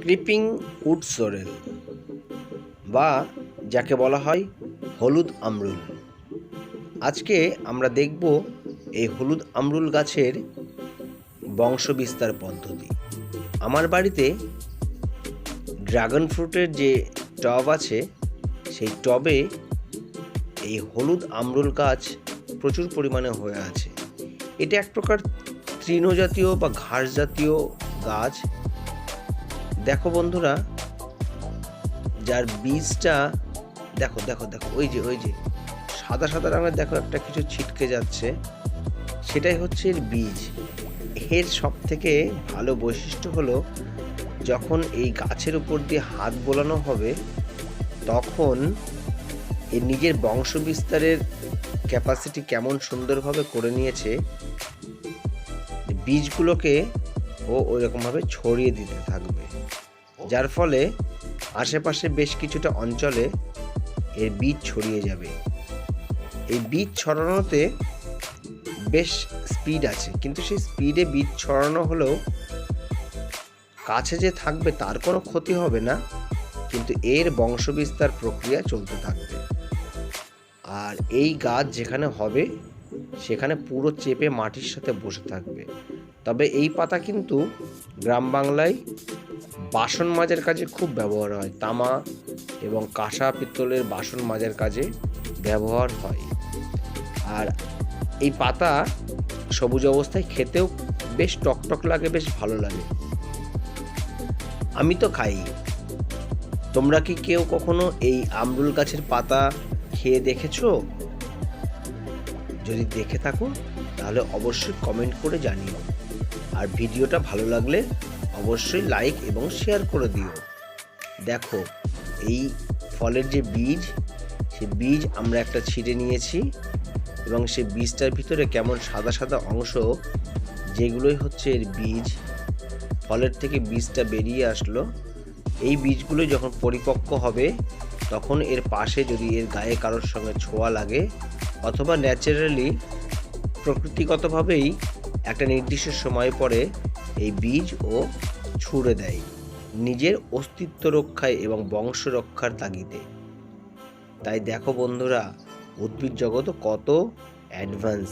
Creeping would sorrel বা যাকে বলা হয় হলুদ আমরুল। আজকে আমরা দেখব এই হলুদ আমরুল গাছের বংশবিস্তার পদ্ধতি। আমার বাড়িতে ড্রাগন ফ্রুটের যে টব আছে, সেই টবে এই হলুদ আমরুল গাছ প্রচুর পরিমাণে হয়ে আছে। এটা এক প্রকার তৃণজাতীয় বা ঘাস জাতীয় গাছ। দেখো বন্ধুরা, যার বীজটা, দেখো দেখো দেখো, ওই যে ওই যে, সাদা সাদা রঙের দেখো একটা কিছু ছিটকে যাচ্ছে, সেটাই হচ্ছে এর বীজ। এর সব থেকে ভালো বৈশিষ্ট্য হলো, যখন এই গাছের উপর দিয়ে হাত বোলানো হবে, তখন এর নিজের বংশ বিস্তারের ক্যাপাসিটি কেমন সুন্দরভাবে করে নিয়েছে, বীজগুলোকে ও ওইরকমভাবে ছড়িয়ে দিতে থাকবে। যার ফলে আশেপাশে বেশ কিছুটা অঞ্চলে এর বীজ ছড়িয়ে যাবে। এই বীজ ছড়ানোতে বেশ স্পিড আছে, কিন্তু সেই স্পিডে বীজ ছড়ানো হলেও কাছে যে থাকবে তার কোনো ক্ষতি হবে না, কিন্তু এর বংশবিস্তার প্রক্রিয়া চলতে থাকবে। আর এই গাছ যেখানে হবে সেখানে পুরো চেপে মাটির সাথে বসে থাকবে। তবে এই পাতা কিন্তু গ্রাম বাংলায় বাসন মাজার কাজে খুব ব্যবহার হয়। তামা এবং কাঁসা পিত্তলের বাসন মাজার কাজে ব্যবহার হয়। আর এই পাতা সবুজ অবস্থায় খেতেও বেশ টকটক লাগে, বেশ ভালো লাগে। আমি তো খাই। তোমরা কি কেউ কখনো এই আমরুল গাছের পাতা খেয়ে দেখেছ? যদি দেখে থাকো, তাহলে অবশ্যই কমেন্ট করে জানিও। আর ভিডিওটা ভালো লাগলে অবশ্যই লাইক এবং শেয়ার করে দিও। দেখো, এই ফলের যে বীজ, সে বীজ আমরা একটা ছিঁড়ে নিয়েছি এবং সে বীজটার ভিতরে কেমন সাদা সাদা অংশ, যেগুলোই হচ্ছে এর বীজ, ফলের থেকে বীজটা বেরিয়ে আসলো, এই বীজগুলো যখন পরিপক্ক হবে তখন এর পাশে যদি এর গায়ে কারোর সঙ্গে ছোঁয়া লাগে অথবা ন্যাচারালি প্রকৃতিগতভাবেই একটা নির্দিষ্ট সময় পরে এই বীজ ও ছুঁড়ে দেয় নিজের অস্তিত্ব রক্ষায় এবং বংশ রক্ষার তাগিদে। তাই দেখো বন্ধুরা, উদ্ভিদ জগৎ কত অ্যাডভান্স